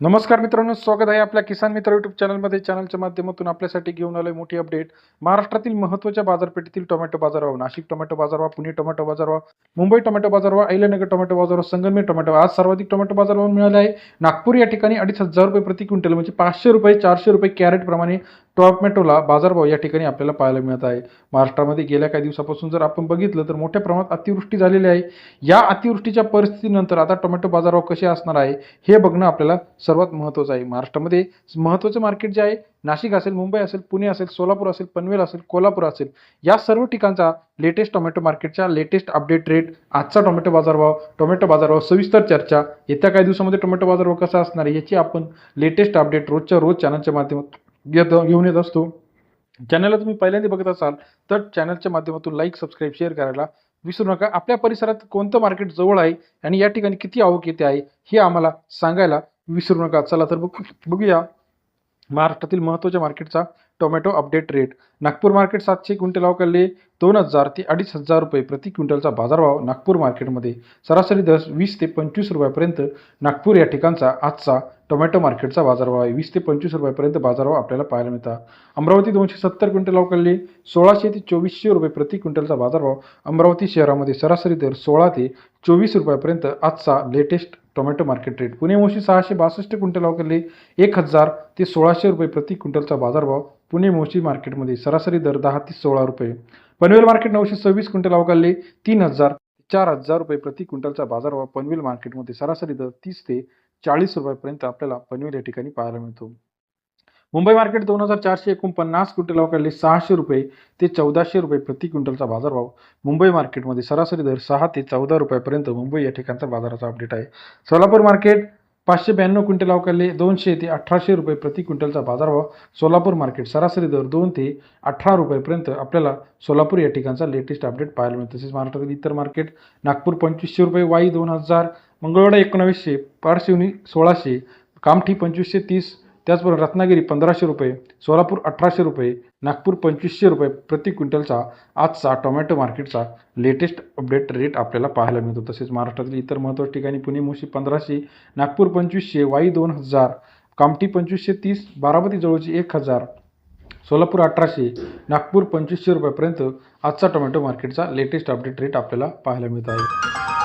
नमस्कार मित्रांनो स्वागत आहे आपल्या किसान मित्र युट्यूब चॅनलमध्ये. चॅनलच्या माध्यमातून आपल्यासाठी घेऊन आलोय मोठी अपडेट महाराष्ट्रातील महत्त्वाच्या बाजारपेठेतील टोमॅटो बाजारभाव. नाशिक टोमॅटो बाजारभाव पुणे टोमॅटो बाजारभाव मुंबई टोमॅटो बाजारभाव अहिल्यानगर टोमॅटो बाजारभाव संगमेर टोमॅटो आज सर्वाधिक टोमॅटो बाजारभाव मिळाले आहे. नागपूर या ठिकाणी अडीच हजार रुपये प्रति क्विंटल म्हणजे पाचशे रुपये चारशे रुपये कॅरेट प्रमाणे टोमॅटोला बाजारभाव या ठिकाणी आपल्याला पाहायला मिळत आहे. महाराष्ट्रामध्ये गेल्या काही दिवसापासून जर आपण बघितलं तर मोठ्या प्रमाणात अतिवृष्टी झालेली आहे. या अतिवृष्टीच्या परिस्थितीनंतर आता टोमॅटो बाजारभाव कसे असणार आहे हे बघणं आपल्याला सर्वात महत्त्वाचं आहे. महाराष्ट्रामध्ये महत्त्वाचं मार्केट जे आहे नाशिक असेल मुंबई असेल पुणे असेल सोलापूर असेल पनवेल असेल कोल्हापूर असेल या सर्व ठिकाणचा लेटेस्ट टोमॅटो मार्केटच्या लेटेस्ट अपडेट रेट आजचा टोमॅटो बाजारभाव टोमॅटो बाजारभाव सविस्तर चर्चा. येत्या काही दिवसामध्ये टोमॅटो बाजारभाव कसा असणार आहे याची आपण लेटेस्ट अपडेट रोजच्या रोज चॅनलच्या माध्यमातून येत घेऊन येत असतो. चॅनलला तुम्ही पहिल्यांदा बघत असाल तर चॅनलच्या माध्यमातून लाईक सबस्क्राईब शेअर करायला विसरू नका. आपल्या परिसरात कोणतं मार्केट जवळ आहे आणि या ठिकाणी किती आवक येते आहे हे आम्हाला सांगायला विसरू नका. चला तर बघ बघूया. महाराष्ट्रातील महत्त्वाच्या मार्केटचा tomato update rate Nagpur market सातशे क्विंटल कल्ले दोन हजार ते अडीच हजार रुपये प्रति क्विंटलचा बाजारभाव नागपूर मार्केटमध्ये. सरासरी दर वीस ते पंचवीस रुपयापर्यंत नागपूर या ठिकाणचा आजचा टोमॅटो मार्केटचा बाजारभाव आहे. वीस ते पंचवीस रुपयापर्यंत बाजारभाव आपल्याला पाहायला मिळतात. अमरावती दोनशे सत्तर क्विंटल कल्ले सोळाशे ते चोवीसशे रुपये प्रति क्विंटलचा बाजारभाव अमरावती शहरामध्ये सरासरी दर सोळा ते चोवीस रुपयापर्यंत आजचा latest tomato market rate Pune Moshi सहाशे बासष्ट क्विंटल अवकाले एक हजार ते सोळाशे रुपये प्रति क्विंटलचा बाजारभाव पुणे मोशी मार्केटमध्ये. सरासरी दर दहा ते सोळा रुपये. पनवेल मार्केट नऊशे सव्वीस क्विंटल अवकाले तीन हजार चार हजार रुपये प्रति क्विंटलचा बाजारभाव पनवेल मार्केटमध्ये. सरासरी दर तीस ते चाळीस रुपयापर्यंत आपल्याला पनवेल या ठिकाणी पाहायला मिळतो. मुंबई मार्केट दोन हजार चारशे एकोणपन्नास क्विंटल अवकाले सहाशे रुपये ते चौदाशे रुपये प्रति क्विंटलचा बाजारभाव. मुंबई मार्केटमध्ये सरासरी दर सहा ते चौदा रुपयापर्यंत मुंबई या ठिकाणचा बाजाराचा अपडेट आहे. सोलापूर मार्केट पाचशे ब्याण्णव क्विंटल अवकाले दोनशे ते अठराशे रुपये प्रति क्विंटलचा बाजारभाव. सोलापूर मार्केट सरासरी दर दोन ते अठरा रुपयेपर्यंत आपल्याला सोलापूर या ठिकाणचा लेटेस्ट अपडेट पाहायला मिळतो. तसेच महाराष्ट्रातील इतर मार्केट नागपूर पंचवीसशे रुपये वाई दोन हजार मंगळवाडा एकोणावीसशे पारशिवनी सोळाशे कामठी पंचवीसशे तीस त्याचबरोबर रत्नागिरी पंधराशे रुपये सोलापूर अठराशे रुपये नागपूर पंचवीसशे रुपये प्रति क्विंटलचा आजचा टोमॅटो मार्केटचा लेटेस्ट अपडेट रेट आपल्याला पाहायला मिळतो. तसेच महाराष्ट्रातील इतर महत्त्वाच्या ठिकाणी पुणे मोशी पंधराशे नागपूर पंचवीसशे वाई दोन हजार कामठी पंचवीसशे तीस बारामती जवळची एक हजार सोलापूर अठराशे नागपूर पंचवीसशे रुपयापर्यंत आजचा टोमॅटो मार्केटचा लेटेस्ट अपडेट रेट आपल्याला पाहायला मिळत आहे.